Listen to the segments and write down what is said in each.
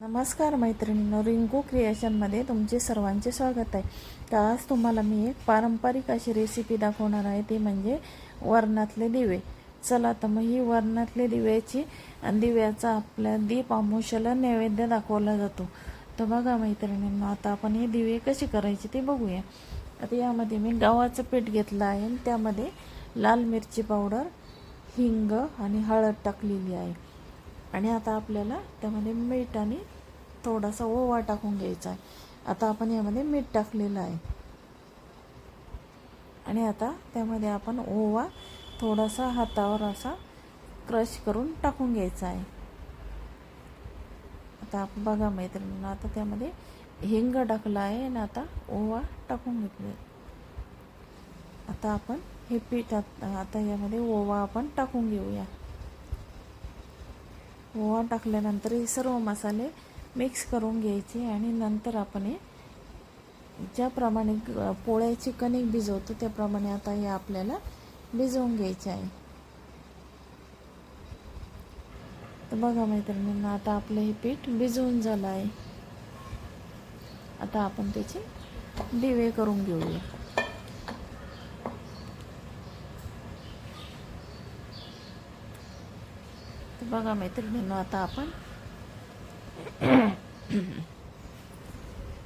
नमस्कार मैत्रिणींनो रिंकू क्रिएशनमध्ये तुमचे सर्वांचे स्वागत आहे. तर आज तुम्हाला मी एक पारंपरिक अशी रेसिपी दाखवणार आहे ती म्हणजे वरणातले दिवे. चला तर मग ही वरणातले दिव्याची आणि दिव्याचा आपल्या दीप आमुष्याला नैवेद्य दाखवला जातो. तर बघा मैत्रिणींनो आता आपण हे दिवे कशी करायची ते बघूया. आता यामध्ये मी गव्हाचं पीठ घेतलं आहे आणि त्यामध्ये लाल मिरची पावडर हिंग आणि हळद टाकलेली आहे. आणि आता आपल्याला त्यामध्ये मीठ आणि थोडासा ओवा टाकून घ्यायचा आहे. आता आपण यामध्ये मीठ टाकलेलं आहे. आणि आता त्यामध्ये आपण ओवा थोडासा हातावर असा क्रश करून टाकून घ्यायचा आहे. आता आपण बघा मैत्रिणींना आता त्यामध्ये हिंग टाकला आहे आणि आता ओवा टाकून घेतले. आता आपण हे पीठ आता यामध्ये ओवा आपण टाकून घेऊया. ओवा टाकल्यानंतर हे सर्व मसाले मिक्स करून घ्यायचे आणि नंतर आपण हे ज्याप्रमाणे पोळ्याची कणिक भिजवतो त्याप्रमाणे आता हे आपल्याला भिजवून घ्यायचे आहे. तर बघा मैत्रिणींना आता आपलं हे पीठ भिजवून झालं आहे. आता आपण त्याचे दिवे करून घेऊया. बघा मैत्रिणींनो आता आपण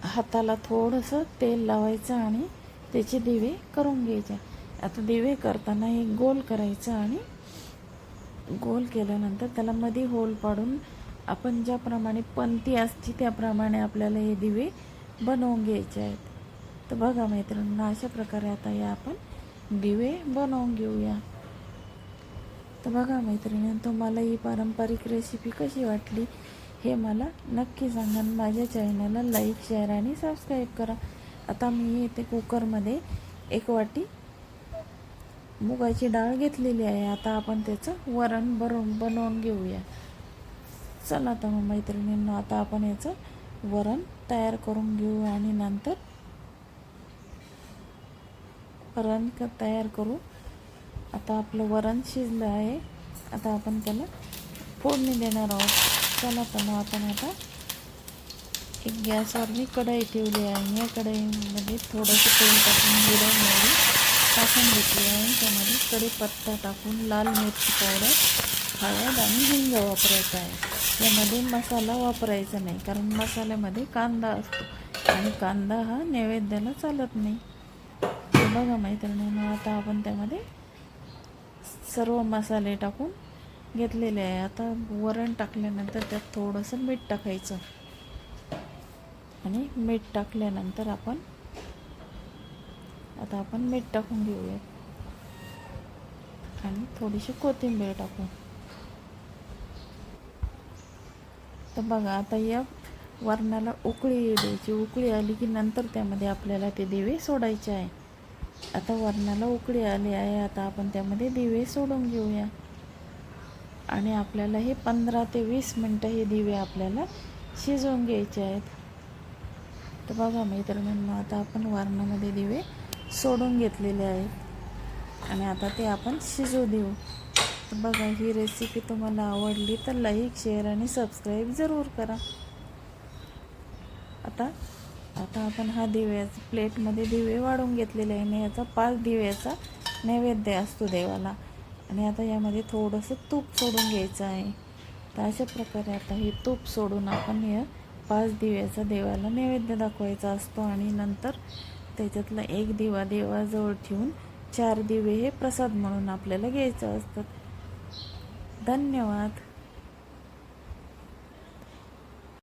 हाताला थोडंसं तेल लावायचं आणि त्याचे दिवे करून घ्यायचे. आता दिवे करताना हे गोल करायचं आणि गोल केल्यानंतर त्याला मध्ये होल पाडून आपण ज्याप्रमाणे पंती असते त्याप्रमाणे आपल्याला हे दिवे बनवून घ्यायचे आहेत. तर बघा मैत्रिणींना अशा प्रकारे आता हे आपण दिवे बनवून घेऊया. तर बघा मैत्रिणी तुम्हाला ही पारंपरिक रेसिपी कशी वाटली हे मला नक्की सांगा. माझ्या चॅनलला लाईक शेअर आणि सबस्क्राईब करा. आता मी इथे कुकरमध्ये एक वाटी मुगाची डाळ घेतलेली आहे. आता आपण त्याचं वरण भरून बनवून घेऊया. चला तर मग मैत्रिणींना आता आपण याचं वरण तयार करून घेऊ आणि नंतर वरण तयार करू. आता आपलं वरण शिजलं आहे. आता आपण त्याला फोडणी देणार आहोत. चला तर मग आपण आता एक गॅसवर मी कढई ठेवली आहे. या कढईमध्ये थोडंसं तेल टाकून जिरं मोहरी टाकून घेतली आहे. त्यामध्ये कढीपत्ता टाकून लाल मिरची पावडर हळद आणि हिंग वापरायचा आहे. यामध्ये मसाला वापरायचा नाही कारण मसाल्यामध्ये कांदा असतो आणि कांदा हा नैवेद्याला चालत नाही. बघा मैत्रिणींनो आता आपण त्यामध्ये सर्व मसाले टाकून घेतलेले आहे. आता वरण टाकल्यानंतर त्यात थोडंसं मीठ टाकायचं. आणि मीठ टाकल्यानंतर आपण आता आपण मीठ टाकून घेऊया आणि थोडीशी कोथिंबीर टाकू. तर बघा आता या वरणाला उकळी द्यायची. उकळी आली की नंतर त्यामध्ये आपल्याला ते दिवे सोडायचे आहे. आता वरणाला उकळी आली आहे. आता आपण त्यामध्ये दिवे सोडून घेऊया. आणि आपल्याला हे पंधरा ते वीस मिनटं हे दिवे आपल्याला शिजवून घ्यायचे आहेत. तर बघा मैत्रिणींना आता आपण वरणामध्ये दिवे सोडून घेतलेले आहेत. आणि आता ते आपण शिजवू देऊ. तर बघा ही रेसिपी तुम्हाला आवडली तर लाईक शेअर आणि सबस्क्राईब जरूर करा. आता आता आपण हा दिव्याचा प्लेटमध्ये दिवे वाढून घेतलेले आहे. आणि याचा पाच दिव्याचा नैवेद्य असतो देवाला. आणि आता यामध्ये थोडंसं तूप सोडून घ्यायचं आहे. तर अशा प्रकारे आता हे तूप सोडून आपण या पाच दिव्याचा देवाला नैवेद्य दाखवायचा असतो. आणि नंतर त्याच्यातला एक दिवा देवाजवळ ठेवून चार दिवे हे प्रसाद म्हणून आपल्याला घ्यायचं असतात धन्यवाद.